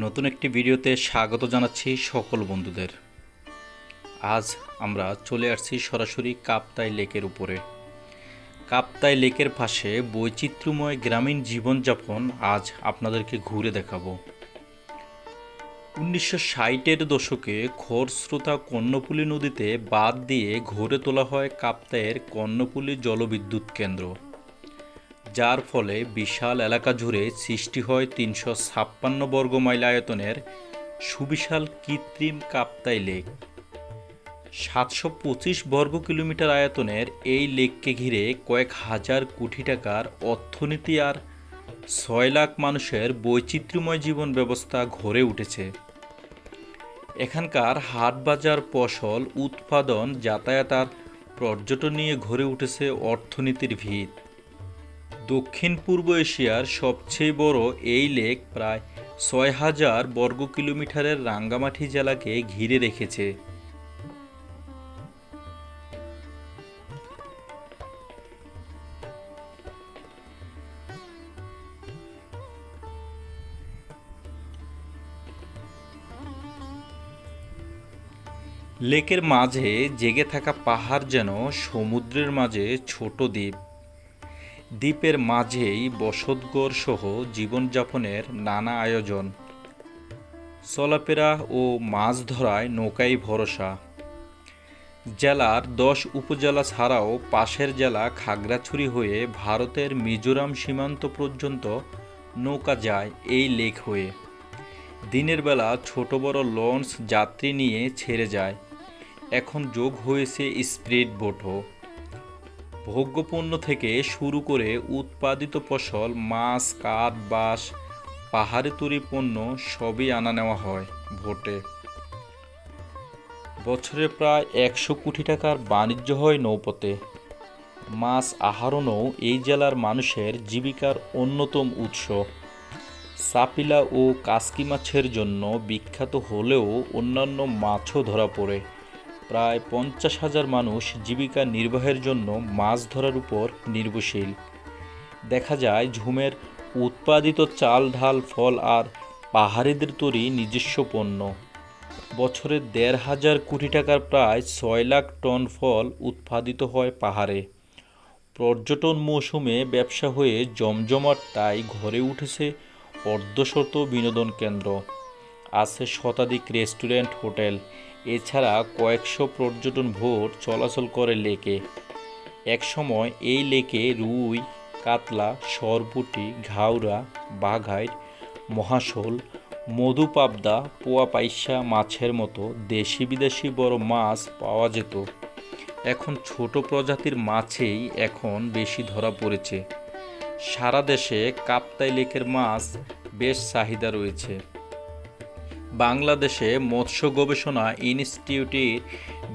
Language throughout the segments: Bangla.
নতুন একটি ভিডিওতে স্বাগত জানাচ্ছি সকল বন্ধুদের। আজ আমরা চলে আসছি সরাসরি কাপ্তাই লেকের উপরে। কাপ্তাই লেকের পাশে বৈচিত্র্যময় গ্রামীণ জীবনযাপন আজ আপনাদেরকে ঘুরে দেখাবো। উনিশশো ষাটের দশকে খরস্রোতা কর্ণপুলী নদীতে বাদ দিয়ে ঘুরে তোলা হয় কাপ্তাইয়ের কর্ণপুলী জলবিদ্যুৎ কেন্দ্র। যার ফলে বিশাল এলাকা জুড়ে সৃষ্টি হয় তিনশো ছাপ্পান্ন বর্গ বর্গমাইল আয়তনের সুবিশাল কৃত্রিম কাপ্তাই লেক। সাতশো পঁচিশ বর্গ কিলোমিটার আয়তনের এই লেককে ঘিরে কয়েক হাজার কোটি টাকার অর্থনীতি আর ছয় লাখ মানুষের বৈচিত্র্যময় জীবন ব্যবস্থা ঘরে উঠেছে। এখানকার হাট বাজার, ফসল, উৎপাদন, যাতায়াত আর পর্যটন নিয়ে ঘরে উঠেছে অর্থনীতির ভিত। দক্ষিণ পূর্ব এশিয়ার সবচেয়ে বড় এই লেক প্রায় ছয় হাজার বর্গ কিলোমিটারের রাঙ্গামাটি জেলাকে ঘিরে রেখেছে। লেকের মাঝে জেগে থাকা পাহাড় যেন সমুদ্রের মাঝে ছোট দ্বীপ। দ্বীপের মাঝেই বসতগড় সহ জীবনযাপনের নানা আয়োজন। চলাফেরা ও মাছ ধরায় নৌকাই ভরসা। জেলার দশ উপজেলা ছাড়াও পাশের জেলা খাগড়াছড়ি হয়ে ভারতের মিজোরাম সীমান্ত পর্যন্ত নৌকা যায় এই লেক হয়ে। দিনের বেলা ছোট বড় লঞ্চ যাত্রী নিয়ে ছেড়ে যায়। এখন যোগ হয়েছে স্পিড বোটও। ভোগ্যপণ্য থেকে শুরু করে উৎপাদিত ফসল, মাছ, কাঠ, বাঁশ, পাহাড়ে তৈরি পণ্য সবই আনা নেওয়া হয় ভোটে। বছরে প্রায় একশো কোটি টাকার বাণিজ্য হয় নৌপথে। মাছ আহরণও এই জেলার মানুষের জীবিকার অন্যতম উৎস। সাপিলা ও কাসকি মাছের জন্য বিখ্যাত হলেও অন্যান্য মাছও ধরা পড়ে। প্রায় পঞ্চাশ হাজার মানুষ জীবিকা নির্বাহের জন্য মাছ ধরার উপর নির্ভরশীল। দেখা যায় ঝুমের উৎপাদিত চাল ঢাল ফল আর পাহাড়িদের তৈরি নিজস্ব পণ্য। বছরে দেড় হাজার কোটি টাকার প্রায় ছয় লাখ টন ফল উৎপাদিত হয় পাহাড়ে। পর্যটন মৌসুমে ব্যবসা হয়ে জমজমাট তাই ঘরে উঠেছে অর্ধশত বিনোদন কেন্দ্র। আছে শতাধিক রেস্টুরেন্ট, হোটেল এছাড়া কয়েকশো পর্যটন ভোট চলাচল করে লেকে। একসময় এই লেকে রুই, কাতলা, সরপুটি ঘাওড়া বাঘাইট, মহাশোল মধু পাবদা পোয়া পাইসা মাছের মতো দেশি বিদেশি বড় মাছ পাওয়া যেত। এখন ছোট প্রজাতির মাছেই এখন বেশি ধরা পড়েছে। সারা দেশে কাপ্তাই লেকের মাছ বেশ চাহিদা রয়েছে। বাংলাদেশে মৎস্য গবেষণা ইনস্টিটিউটের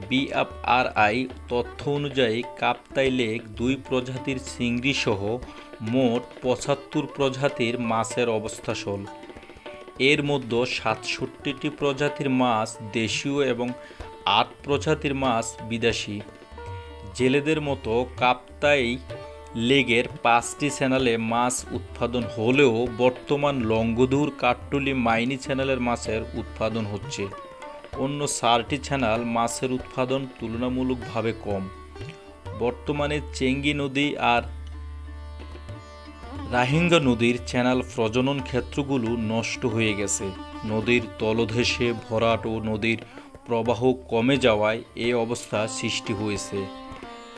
বিএফআরআই তথ্য অনুযায়ী কাপ্তাই লেক দুই প্রজাতির চিংড়ি সহ মোট পঁচাত্তর প্রজাতির মাছের অবস্থাসল। এর মধ্যে সাতষট্টিটি প্রজাতির মাছ দেশীয় এবং আট প্রজাতির মাছ বিদেশি। জেলেদের মতো কাপ্তাই লেগের পাঁচটি চ্যানেলে মাছ উৎপাদন হলেও বর্তমান লঙ্গদুর কাট্টুলি মাইনি চ্যানেলের মাছের উৎপাদন হচ্ছে। অন্য চারটি চ্যানেল মাছের উৎপাদন তুলনামূলকভাবে কম। বর্তমানে চেঙ্গি নদী আর রাহিঙ্গা নদীর চ্যানেল প্রজনন ক্ষেত্রগুলো নষ্ট হয়ে গেছে। নদীর তলদেশে ভরাট ও নদীর প্রবাহ কমে যাওয়ায় এই অবস্থা সৃষ্টি হয়েছে।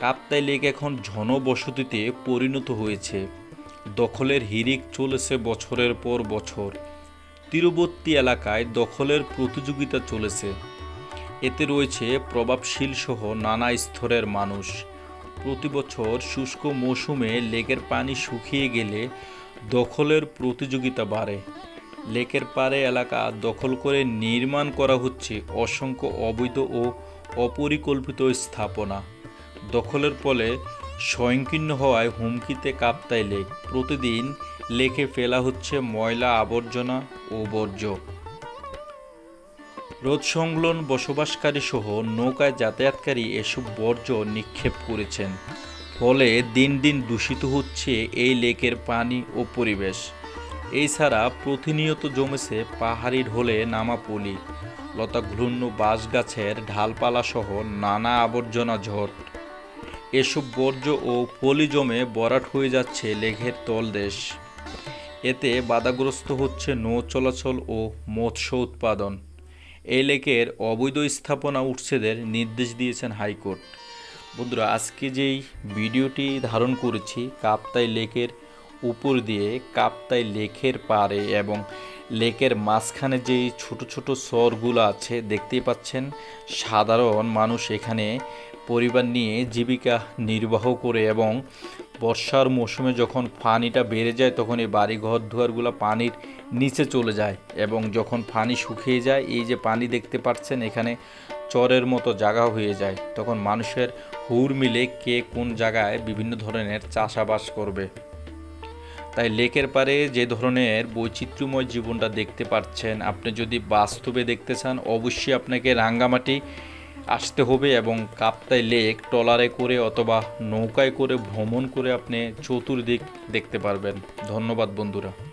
কাপ্তাই লেক এখন জনবসতিতে পরিণত হয়েছে। দখলের হিরিক চলেছে বছরের পর বছর। তীরবর্তী এলাকায় দখলের প্রতিযোগিতা চলেছে। এতে রয়েছে প্রভাবশীল সহ নানা স্তরের মানুষ। প্রতি বছর শুষ্ক মৌসুমে লেকের পানি শুকিয়ে গেলে দখলের প্রতিযোগিতা বাড়ে। লেকের পাড়ে এলাকা দখল করে নির্মাণ করা হচ্ছে অসংখ্য অবৈধ ও অপরিকল্পিত স্থাপনা। দখলের ফলে স্বয়ংকীর্ণ হওয়ায় হুমকিতে কাপ্তাই লেক প্রতিদিন লেকে ফেলা হচ্ছে ময়লা, আবর্জনা ও বর্জ্য। রোদ সংলগ্ন বসবাসকারী সহ নৌকায় যাতায়াতকারী এসব বর্জ্য নিক্ষেপ করেছেন। ফলে দিন দিন দূষিত হচ্ছে এই লেকের পানি ও পরিবেশ। এছাড়া প্রতিনিয়ত জমেছে পাহাড়ি ঢোলে নামা পলি, লতাঘূর্ণ বাঁশ গাছের ঢালপালা সহ নানা আবর্জনা ঝড়। এসব বর্জ্য ও পলি জমে বরাট হয়ে যাচ্ছে লেঘের তলদেশ। এতে বাধাগ্রস্ত হচ্ছে নৌ চলাচল ও মৎস্য উৎপাদন। এই লেকের অবৈধ স্থাপনা উচ্ছেদের নির্দেশ দিয়েছেন হাইকোর্ট। বন্ধুরা, আজকে যেই ভিডিওটি ধারণ করেছি, কাপ্তাই লেকের উপর দিয়ে কাপ্তাই লেকের পারে এবং লেকের মাঝখানে যেই ছোট ছোট সরগুলো আছে, দেখতেই পাচ্ছেন সাধারণ মানুষ এখানে পরিবার নিয়ে জীবিকা নির্বাহ করে এবং বর্ষার মৌসুমে যখন পানিটা বেড়ে যায়, তখন এই বাড়ি ঘর দুয়ারগুলো পানির নিচে চলে যায় এবং যখন পানি শুকিয়ে যায়, এই যে পানি দেখতে পাচ্ছেন, এখানে চরের মতো জায়গা হয়ে যায়। তখন মানুষের হুর মিলে কে কোন জায়গায় বিভিন্ন ধরনের চাষাবাস করবে। তাই লেকের পারে যে ধরনের বৈচিত্র্যময় জীবনটা দেখতে পাচ্ছেন, আপনি যদি বাস্তবে দেখতে চান, অবশ্যই আপনাকে রাঙ্গামাটি আসতে হবে এবং কাপ্তাই লেক ট্রলারে করে অথবা নৌকায় করে ভ্রমণ করে আপনি চতুর্দিক দেখতে পারবেন। ধন্যবাদ বন্ধুরা।